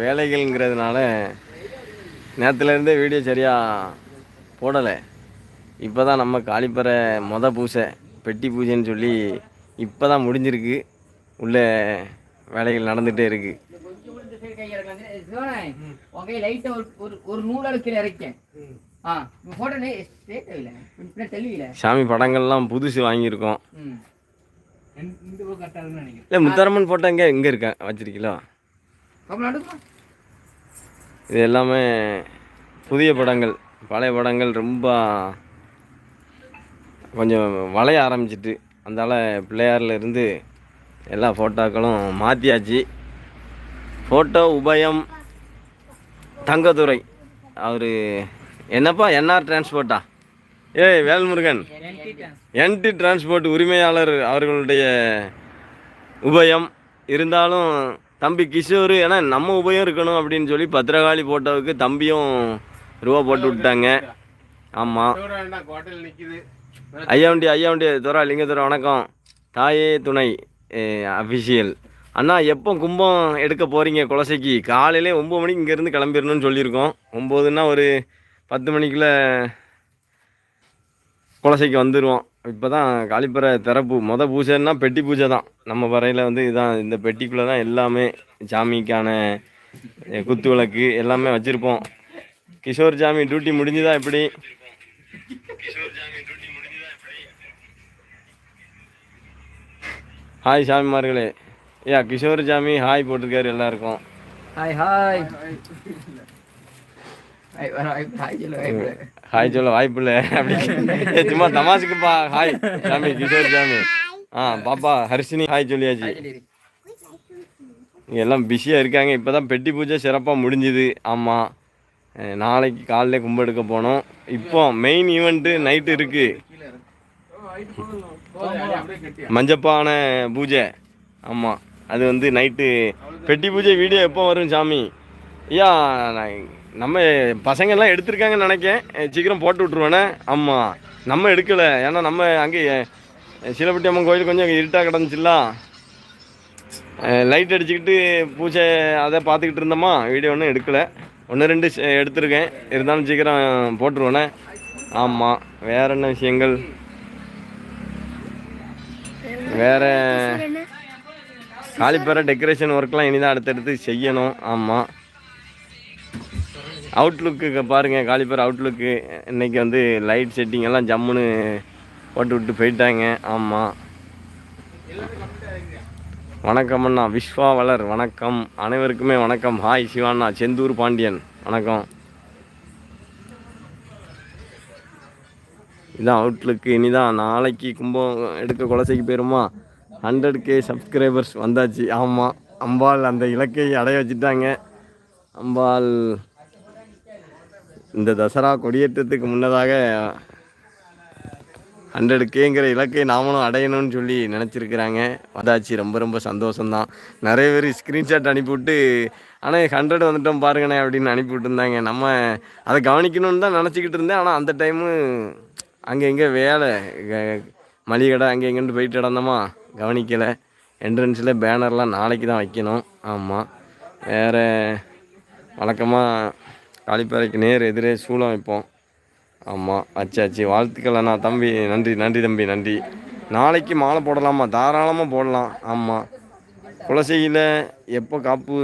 வேலைகள்ங்கிறதுனால நேற்றுலேருந்தே video சரியாக போடலை. இப்போ தான் நம்ம காலிப்பறை மொத பூசை பெட்டி பூஜைன்னு சொல்லி இப்போ தான் முடிஞ்சிருக்கு. உள்ள வேலைகள் நடந்துகிட்டே இருக்குது போட்டோ சாமி படங்கள்லாம் புதுசு வாங்கியிருக்கோம். இல்லை முத்தரம்மன் ஃபோட்டோ இங்கே இங்கே இருக்கா? வச்சிருக்கீங்களா? இது எல்லாமே புதிய படங்கள் பழைய படங்கள் ரொம்ப கொஞ்சம் வளைய ஆரம்பிச்சிட்டு அந்தால பிள்ளையார்ல இருந்து எல்லா ஃபோட்டோக்களும் மாற்றியாச்சு ஃபோட்டோ உபயம் தங்கதுரை. அவர் என்னப்பா என்ஆர் டிரான்ஸ்போர்ட்டா ஏய் வேல்முருகன். என்டி டிரான்ஸ்போர்ட் உரிமையாளர் அவர்களுடைய உபயம். இருந்தாலும் தம்பி கிஷோர் ஏன்னா நம்ம உபயம் இருக்கணும் அப்படின்னு சொல்லி பத்திரகாளி போட்டோவுக்கு தம்பியும் ரூபா போட்டு விட்டாங்க. ஆமாம் ஐயாண்டி ஐயாண்டி துறா லிங்கத்துறை வணக்கம். தாயே துணை அஃபிஷியல் அண்ணா எப்போ கும்பம் எடுக்க போகிறீங்க குலசைக்கு? காலையிலே ஒம்பது மணிக்கு இங்கேருந்து கிளம்பிடணும்னு சொல்லியிருக்கோம். ஒம்போதுன்னா ஒரு பத்து மணிக்குள்ளே குலசைக்கு வந்துடுவோம் இப்போ தான் காலிப்பறை திறப்பு. மொத பூஜைன்னா பெட்டி பூஜை தான். நம்ம வரையில் வந்து இதுதான் இந்த பெட்டிக்குள்ளே தான் எல்லாமே சாமிக்கான குத்து விளக்கு எல்லாமே வச்சுருப்போம். கிஷோர் சாமி டியூட்டி முடிஞ்சுதா எப்படி? ஹாய் சாமிமார்களே. ஐயா கிஷோர் சாமி ஹாய் போட்டிருக்காரு எல்லாருக்கும். ஹாய் ஹாய் ஹாய் சொல்லு வாய்ப்பு இல்லை அப்படி சும்மா தமாஷுக்குப்பா ஹாய் சாமி கிஷோர் சாமி ஆ பாப்பா ஹர்ஷினி ஹாய் சொல்லியாச்சு எல்லாம் பிஸியாக இருக்காங்க. இப்போ தான் பெட்டி பூஜை சிறப்பாக முடிஞ்சுது. ஆமாம் நாளைக்கு காலையில கும்பெடுக்க போனோம். இப்போ மெயின் ஈவெண்ட்டு நைட்டு இருக்குது மஞ்சப்பான பூஜை. ஆமாம் அது வந்து நைட்டு பெட்டி பூஜை வீடியோ எப்போ வரும் சாமி? ஐயா நான் நம்ம பசங்கள்லாம் எடுத்திருக்காங்கன்னு நினைக்கேன். சீக்கிரம் போட்டு விட்ருவேனே ஆமாம் நம்ம எடுக்கலை. ஏன்னா நம்ம அங்கே சீலப்பட்டி அம்மன் கோயில் கொஞ்சம் இருட்டாக கிடந்துச்சுல்ல. லைட் அடிச்சுக்கிட்டு பூஜை அதை பார்த்துக்கிட்டு இருந்தோமா? வீடியோ ஒன்றும் எடுக்கலை. ஒன்று ரெண்டு எடுத்திருக்கேன். இருந்தாலும் சீக்கிரம் போட்டுருவேனே. ஆமாம் வேற என்ன விஷயங்கள்? வேற காலிப்பற டெக்கரேஷன் ஒர்க்லாம் இனிதான் அடுத்தடுத்து செய்யணும். ஆமாம் அவுட்லுக்கு பாருங்கள் காலிப்பர் அவுட்லுக்கு இன்றைக்கி வந்து லைட் செட்டிங் எல்லாம் ஜம்முன்னு போட்டு விட்டு போயிட்டாங்க. ஆமாம் வணக்கம் அண்ணா. விஸ்வா வளர் வணக்கம். அனைவருக்குமே வணக்கம். ஹாய் சிவாண்ணா. செந்தூர் பாண்டியன். வணக்கம். இதான் அவுட்லுக்கு இனிதான் நாளைக்கு கும்பம் எடுக்க குலசைக்கு போயிருமா? ஹண்ட்ரட் கே சப்ஸ்கிரைபர்ஸ் வந்தாச்சு. ஆமாம் அம்பாள் அந்த இலக்கை அடைய வச்சுட்டாங்க. அம்பாள் இந்த தசரா கொடியேற்றத்துக்கு முன்னதாக ஹண்ட்ரட் கேங்கிற இலக்கை நாமளும் அடையணும்னு சொல்லி நினச்சிருக்கிறாங்க. வந்தாச்சு ரொம்ப ரொம்ப சந்தோஷம்தான். நிறைய பேர் ஸ்க்ரீன்ஷாட் அனுப்பிவிட்டு ஆனால் ஹண்ட்ரட் வந்துட்டோம் பாருங்கண்ணே அப்படின்னு அனுப்பிவிட்டுருந்தாங்க. நம்ம அதை கவனிக்கணும்னு தான் நினச்சிக்கிட்டு இருந்தேன். ஆனால் அந்த டைமு அங்கே எங்கே வேலை க- மளிகை கடை அங்கே எங்கேன்னு போயிட்டு இடந்தோமா கவனிக்கலை. என்ட்ரன்ஸில் பேனர்லாம் நாளைக்கு தான் வைக்கணும். ஆமாம் வேறு வழக்கமாக காலிப்பறைக்கு நேர் எதிரே சூளம் வைப்போம் ஆமாம் அச்சாச்சு வாழ்த்துக்கள் அண்ணா தம்பி. நன்றி நன்றி தம்பி நன்றி. நாளைக்கு மாலை போடலாமா? தாராளமாக போடலாம். ஆமாம் குலசையில் எப்போ காப்பு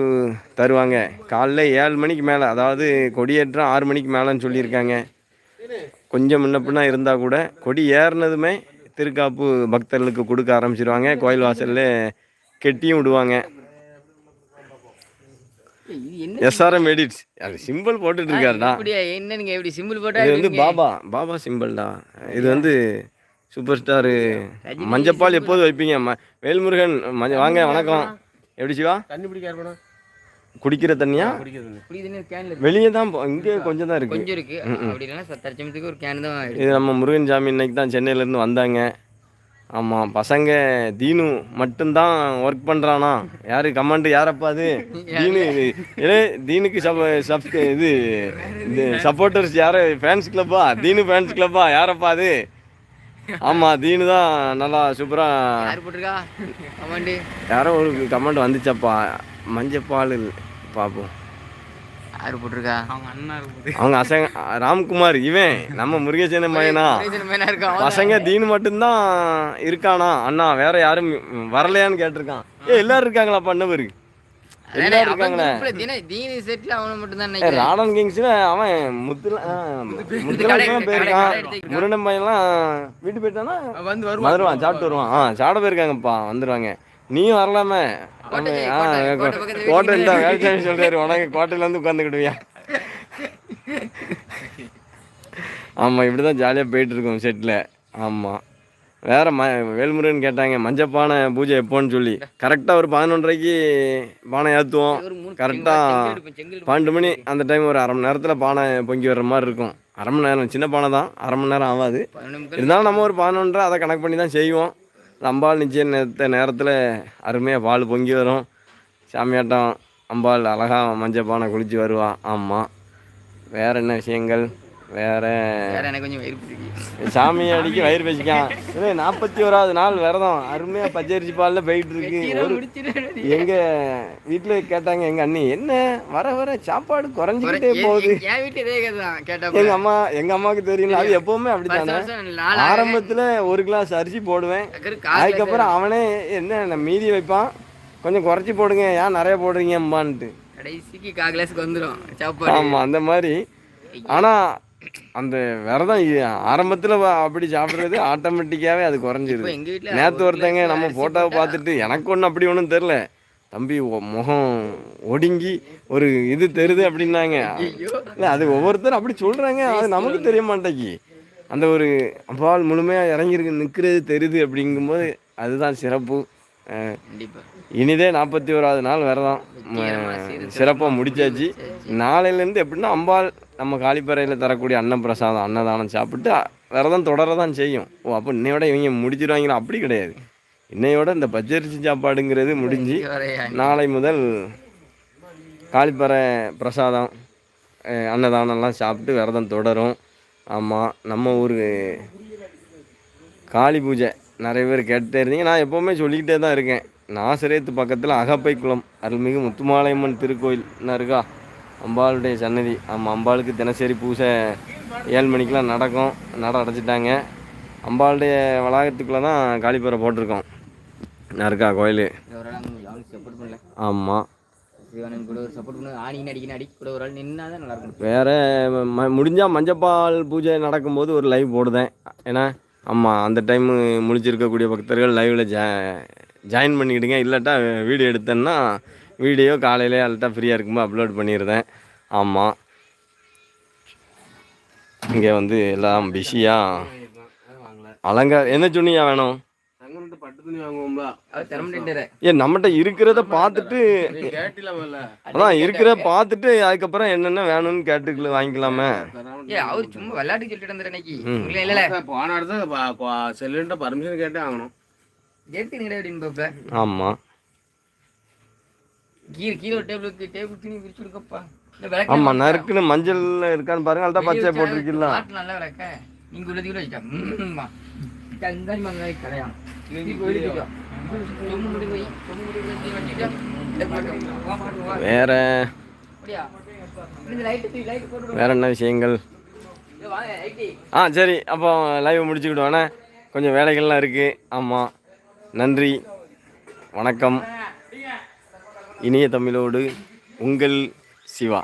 தருவாங்க? காலைல ஏழு மணிக்கு மேலே அதாவது கொடியேற்றம் ஆறு மணிக்கு மேலேன்னு சொல்லியிருக்காங்க. கொஞ்சம் முன்ன இருந்தால் கூட கொடி ஏறினதுமே திருக்காப்பு பக்தர்களுக்கு கொடுக்க ஆரம்பிச்சிருவாங்க. கோயில் வாசல்ல கெட்டியும் விடுவாங்க. எஸ்ஆர்எம் எடிட்ஸ் அது சிம்பிள் போட்டுட்டு இருக்காருடா என்ன நீங்க எப்படி சிம்பிள் போட்டா இது வந்து? பாபா பாபா சிம்பிள்டா இது வந்து சூப்பர் ஸ்டாரு மஞ்சப்பால் எப்போது வைப்பீங்க? ம வேல்முருகன் மஞ்ச வாங்க வணக்கம். எப்படி சிவா? தண்ணி பிடிக்க யார் போனா குடிக்கிற தண்ணியா. வெளியே தான் இங்கே கொஞ்சம் தான் இருக்கு. கொஞ்சம் இருக்கு. அப்படி இல்லைன்னா ஒரு கேன் தான் இது நம்ம முருகன் சாமி இன்னைக்கு தான் சென்னையிலேருந்து வந்தாங்க. ஆமாம் பசங்க தீனு மட்டும்தான் ஒர்க் பண்ணுறானா யாரு கமாண்டு யாரப்பா அது? தீனு ஏ தீனுக்கு சப் சப் இது இது சப்போர்ட்டர்ஸ் யாரு? ஃபேன்ஸ் கிளப்பா தீனு ஃபேன்ஸ் கிளப்பா யாரப்பா அது? ஆமாம் தீனு தான் நல்லா சூப்பராக யாரோ ஒரு கமெண்ட் வந்துச்சப்பா. மஞ்சப்பால் பார்ப்போம் யாரு போட்டிருக்கா? அவங்க அண்ணா இருக்குது அவங்க அசங்க ராம்குமார் இவன். நம்ம முருகேசன் இருக்கா பசங்க தீனு மட்டும்தான் இருக்கானா? அண்ணா வேற யாரும் வரலையான்னு கேட்டிருக்கான். ஏ எல்லாரும் இருக்காங்களா பண்ணவரு எல்லாரும் இருக்காங்களே. தீனி செட்ல அவன மட்டும் தான் ராணன் கிங்ஸ்ல அவன் முத்துல முத்துலாம் போயிருக்கான் முருகன் பையன்லாம் வீட்டு போயிட்டானா? வந்து வருவான். வருவான் சாப்பிட்டு வருவான். ஆ சாப்பிட போயிருக்காங்கப்பா வந்துருவாங்க. நீயும் வரலாமே. கோட்டை, இந்த வேலைச்சாமி சொல்றாரு உனக்கு கோட்டையில வந்து உட்காந்துக்கிடுவியா ஆமா இப்படிதான் ஜாலியா போயிட்டு இருக்கோம் செட்ல ஆமா. வேற ம வேல்முருகன் கேட்டாங்க மஞ்சப்பானை பூஜை எப்போன்னு சொல்லி. கரெக்டாக ஒரு பதினொன்றரைக்கு பானை ஏற்றுவோம் ஒரு மூணு கரெக்டா செங்கல் எடுப்பேன், செங்கல் எடுப்பேன். பன்னெண்டு மணி அந்த டைம் ஒரு அரை மணி நேரத்தில் பானை பொங்கி வர்ற மாதிரி இருக்கும். அரை மணி நேரம் சின்ன பானை தான் அரை மணி நேரம் ஆகாது. இருந்தாலும் நம்ம ஒரு பதினொன்றரை அதை கணக்கு பண்ணி தான் செய்வோம். அம்பாள் நிச்சயம் நேரத்த நேரத்தில் அருமையாக பால் பொங்கி வரும். சாமியாட்டம் அம்பாள் அழகாக மஞ்சள் பானை குளித்து வருவா. ஆமாம் வேறு என்ன விஷயங்கள்? வேற. வேற எனக்கு கொஞ்சம் வயிறு சாமி அடிக்க வயிறு பேசிக்கான் இல்லை நாற்பத்தி ஓராவது நாள் விரதம். அருமையாக பச்சரிசி பாலில் போயிட்டு இருக்கு எங்க வீட்டில் கேட்டாங்க எங்க அண்ணி என்ன? வர வர சாப்பாடு குறைஞ்சிக்கிட்டே போகுது. என் வீட்டு எங்க அம்மா எங்க அம்மாவுக்கு தெரியல அது எப்பவுமே அப்படித்தானே? ஆரம்பத்துல ஒரு கிளாஸ் அரிசி போடுவேன். அதுக்கப்புறம் அவனே என்ன மீதி வைப்பான்? கொஞ்சம் குறைச்சி போடுங்க ஏன் நிறைய போடுறீங்கம்மான்ட்டு கடைசிக்கு கா கிளாஸுக்கு வந்துடும் சாப்பாடு. ஆமா அந்த மாதிரி. ஆனா அந்த விரதம் ஆரம்பத்துல அப்படி சாப்பிடுறது ஆட்டோமேட்டிக்காவே அது குறைஞ்சிருது. ஒரு ஒருத்தங்க நம்ம அரிசி போட்டோவை போட்டா- பார்த்துட்டு எனக்கு ஒன்றும் அப்படி ஒன்றும் தெரில தம்பி முகம் ஒடுங்கி ஒரு இது தெரியுது அப்படின்னாங்க. இல்லை அது ஒவ்வொருத்தரும் அப்படி சொல்கிறாங்க அது நமக்கு தெரிய மாட்டேங்கி அந்த ஒரு அப்பால் முழுமையாக இறங்கியிருக்கு நிற்கிறது தெரியுது அப்படிங்கும்போது அதுதான் சிறப்பு. இனிதே நாற்பத்தி ஓராவது நாள் விரதம் சிறப்பாக முடிச்சாச்சு. நாளையிலேருந்து எப்படின்னா அம்பாள் நம்ம காளிப்பறையில் தரக்கூடிய அன்னப்பிரசாதம் அன்னதானம் சாப்பிட்டு விரதம் தொடர தான் செய்யும். ஓ அப்போ இன்னையோட இவங்க முடிச்சிருவாங்களா? அப்படி கிடையாது. இன்னையோட இந்த பச்சரிசி சாப்பாடுங்கிறது முடிஞ்சு நாளை முதல் காளிப்பறை பிரசாதம் அன்னதானம்லாம் சாப்பிட்டு விரதம் தொடரும். ஆமாம் நம்ம ஊர் காளி பூஜை நிறைய பேர் கேட்டுட்டே இருந்தீங்க. நான் எப்போவுமே சொல்லிக்கிட்டே தான் இருக்கேன். நாசரேத்து பக்கத்தில் அகப்பை குளம் அருள்மிகு முத்துமாலையம்மன் திருக்கோயில் என்ன இருக்கா? அம்பாளுடைய சன்னதி. ஆமாம் அம்பாளுக்கு தினசரி பூஜை ஏழு மணிக்கெலாம் நடக்கும். நட அடைச்சிட்டாங்க. அம்பாளுடைய வளாகத்துக்குள்ளே தான் காளிப்பறை போட்டிருக்கோம். என்ன இருக்கா கோயில். ஆமாம் சிவானன் வேற ம முடிஞ்சால் மஞ்சப்பால் பூஜை நடக்கும்போது ஒரு லைவ் போடுதேன். ஏன்னா ஆமாம் அந்த டைம் முழிச்சிருக்கக்கூடிய பக்தர்கள் லைவில் ஜா ஜாயின் பண்ணிக்கிடுங்க இல்லாட்டா வீடியோ எடுத்தேன்னா வீடியோ காலையிலே அல்ட்டா ஃப்ரீயாக இருக்கும்போது அப்லோட் பண்ணிடுறேன் ஆமாம் இங்கே வந்து எல்லாம் பிஸியாக அலங்கார என்ன துணியா வேணும்? நம்மகிட்ட இருக்கிறத பார்த்துட்டு அதான் இருக்கிறத பார்த்துட்டு அதுக்கப்புறம் என்னென்ன வேணும்னு கேட்டுக்கல வாங்கிக்கலாமே. அவர் சும்மா விளையாட்டுக்கு சொல்லிட்டு இருந்தாரு செல்லுன்ட்ட பர்மிஷன் கேட்டே ஆகணும். அப்படின்னு பாப்ப ஆமாம் கீழே கீழே ஒரு டேபிளுக்கு டேபிள் துணி விரிச்சு கொடுக்கப்பா. நறுக்குன்னு மஞ்சள்ல இருக்கான்னு பாருங்க அதுதான் பச்சை போட்டிருக்கீங்களா பாட்டு நல்லா நீங்க வச்சுட்டா வேற? வேற என்ன விஷயங்கள்? ஆ சரி. அப்போ லைவ் முடிச்சுக்கிடுவானே கொஞ்சம் வேலைகள்லாம் இருக்குது ஆமாம் நன்றி. வணக்கம். இனிய தமிழோடு உங்கள் சிவா.